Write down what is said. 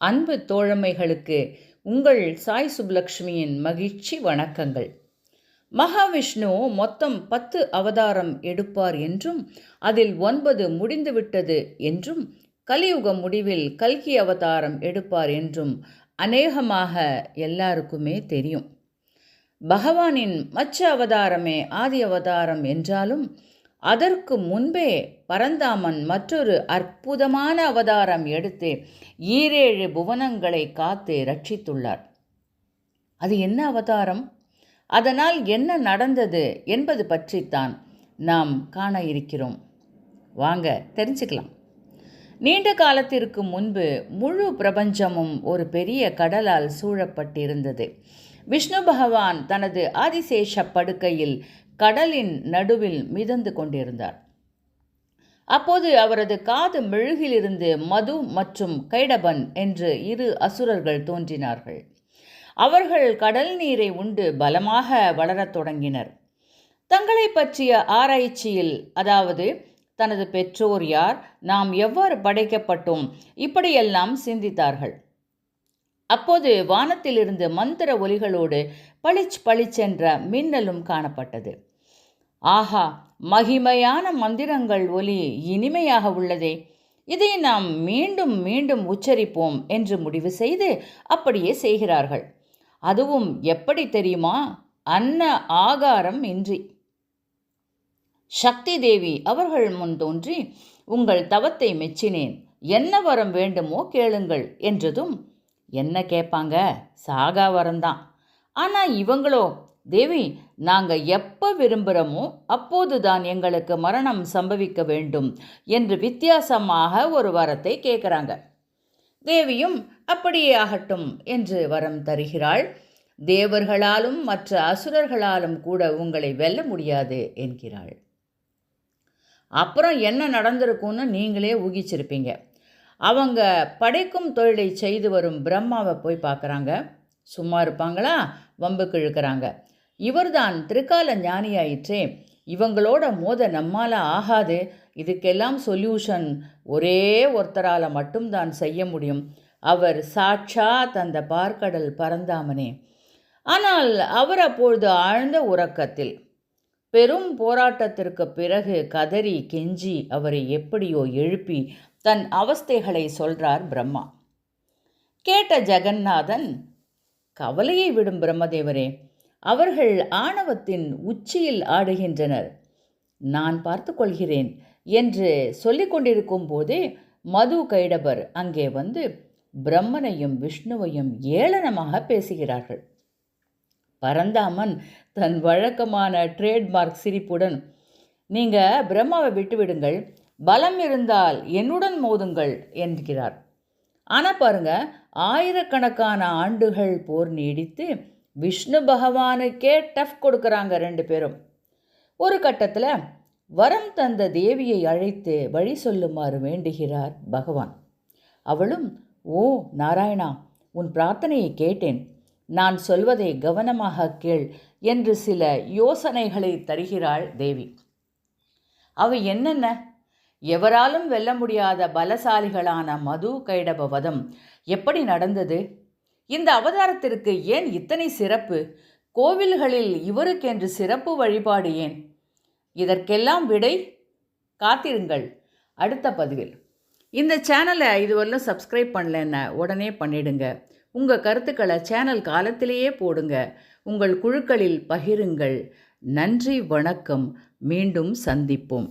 அன்பு தோழமைகளுக்கு உங்கள் சாய் சுப்லக்ஷ்மியின் மகிழ்ச்சி வணக்கங்கள். மகாவிஷ்ணு மொத்தம் பத்து அவதாரம் எடுப்பார் என்றும் அதில் ஒன்பது முடிந்துவிட்டது என்றும் கலியுக முடிவில் கல்கி அவதாரம் எடுப்பார் என்றும் அநேகமாக எல்லாருக்குமே தெரியும். பகவானின் மச்ச அவதாரமே ஆதி அவதாரம் என்றாலும் அதற்கு முன்பே பரந்தாமன் மற்றொரு அற்புதமான அவதாரம் எடுத்து ஈரேழு புவனங்களை காத்து ரட்சித்துள்ளார். அது என்ன அவதாரம்? அதனால் என்ன நடந்தது என்பது பற்றித்தான் நாம் காண இருக்கிறோம். வாங்க தெரிஞ்சுக்கலாம். நீண்ட காலத்திற்கு முன்பு முழு பிரபஞ்சமும் ஒரு பெரிய கடலால் சூழப்பட்டிருந்தது. விஷ்ணு பகவான் தனது ஆதிசேஷ படுக்கையில் கடலின் நடுவில் மிதந்து கொண்டிருந்தார். அப்போது அவரது காது மெழுகிலிருந்து மது மற்றும் கைடபன் என்று இரு அசுரர்கள் தோன்றினார்கள். அவர்கள் கடல் நீரை உண்டு பலமாக வளரத் தொடங்கினர். தங்களை பற்றிய ஆராய்ச்சியில் அதாவது தனது பெற்றோர் யார் நாம் எவ்வாறு படைக்கப்பட்டோம் இப்படியெல்லாம் சிந்தித்தார்கள். அப்போது வானத்திலிருந்து மந்திர ஒலிகளோடு பளிச் பளிச்சென்ற மின்னலும் காணப்பட்டது. ஆஹா மகிமையான மந்திரங்கள் ஒலி இனிமையாக உள்ளதே. இதை நாம் மீண்டும் மீண்டும் உச்சரிப்போம் என்று முடிவு செய்து அப்படியே செய்கிறார்கள். அதுவும் எப்படி தெரியுமா? அன்ன ஆகாரம் இன்றி. சக்தி தேவி அவர்கள் முன் தோன்றி உங்கள் தவத்தை மெச்சினேன். என்ன வரம் வேண்டுமோ கேளுங்கள் என்றதும் என்ன கேட்பாங்க? சாகா வரம்தான் ஆனால் இவங்களோ தேவி நாங்கள் எப்போ விரும்புகிறோமோ அப்போது தான் எங்களுக்கு மரணம் சம்பவிக்க வேண்டும் என்று வித்தியாசமாக ஒரு வரத்தை கேட்குறாங்க தேவியும் அப்படியே ஆகட்டும் என்று வரம் தருகிறாள். தேவர்களாலும் மற்ற அசுரர்களாலும் கூட உங்களை வெல்ல முடியாது என்கிறாள். அப்புறம் என்ன நடந்திருக்கும்னு நீங்களே ஊகிச்சிருப்பீங்க. அவங்க படைக்கும் தொழிலை செய்து வரும் பிரம்மாவை போய் பார்க்குறாங்க சும்மா இருப்பாங்களா? வம்புக்கு இழுக்கிறாங்க இவர்தான் திருக்கால ஞானியாயிற்றே. இவங்களோட மோத நம்மால் ஆகாது. இதுக்கெல்லாம் சொல்யூஷன் ஒரே ஒருத்தரால் மட்டும்தான் செய்ய முடியும். அவர் சாட்சா தந்த பார்க்கடல் பரந்தாமனே. ஆனால் அவர் அப்பொழுது ஆழ்ந்த உறக்கத்தில் பெரும் போராட்டத்திற்கு பிறகு கதறி கெஞ்சி அவரை எப்படியோ எழுப்பி தன் அவஸ்தைகளை சொல்றார் பிரம்மா. கேட்ட ஜெகநாதன் கவலையை விடும் பிரம்மதேவரே அவர்கள் ஆணவத்தின் உச்சியில் ஆடுகின்றனர். நான் பார்த்து கொள்கிறேன் என்று சொல்லிக் கொண்டிருக்கும் போதே மது கைடபர் அங்கே வந்து பிரம்மனையும் விஷ்ணுவையும் ஏளனமாக பேசுகிறார்கள். பரந்தாமன் தன் வழக்கமான ட்ரேட்மார்க் சிரிப்புடன் நீங்கள் பிரம்மாவை விட்டுவிடுங்கள் பலம் இருந்தால் என்னுடன் மோதுங்கள் என்கிறார். ஆனால் பாருங்க ஆயிரக்கணக்கான ஆண்டுகள் போர் நீடித்து விஷ்ணு பகவானுக்கே டஃப் கொடுக்குறாங்க ரெண்டு பேரும். ஒரு கட்டத்தில் வரம் தந்த தேவியை அழைத்து வழி சொல்லுமாறு வேண்டுகிறார் பகவான். அவளும் ஓ நாராயணா உன் பிரார்த்தனையை கேட்டேன். நான் சொல்வதை கவனமாக கேள் என்று சில யோசனைகளை தருகிறாள் தேவி. அவை என்னென்ன? எவராலும் வெல்ல முடியாத பலசாலிகளான மது கைடப வதம் எப்படி நடந்தது? இந்த அவதாரத்திற்கு ஏன் இத்தனை சிறப்பு? கோவில்களில் இவருக்கென்று சிறப்பு வழிபாடு ஏன்? இதற்கெல்லாம் விடை காத்திருங்கள். அடுத்த பதிவில். இந்த சேனலை இதுவரையிலும் சப்ஸ்கிரைப் பண்ணலன்னா உடனே பண்ணிடுங்க. உங்கள் கருத்துக்களை சேனல் காலத்திலேயே போடுங்க. உங்கள் குழுக்களில் பகிருங்கள். நன்றி வணக்கம். மீண்டும் சந்திப்போம்.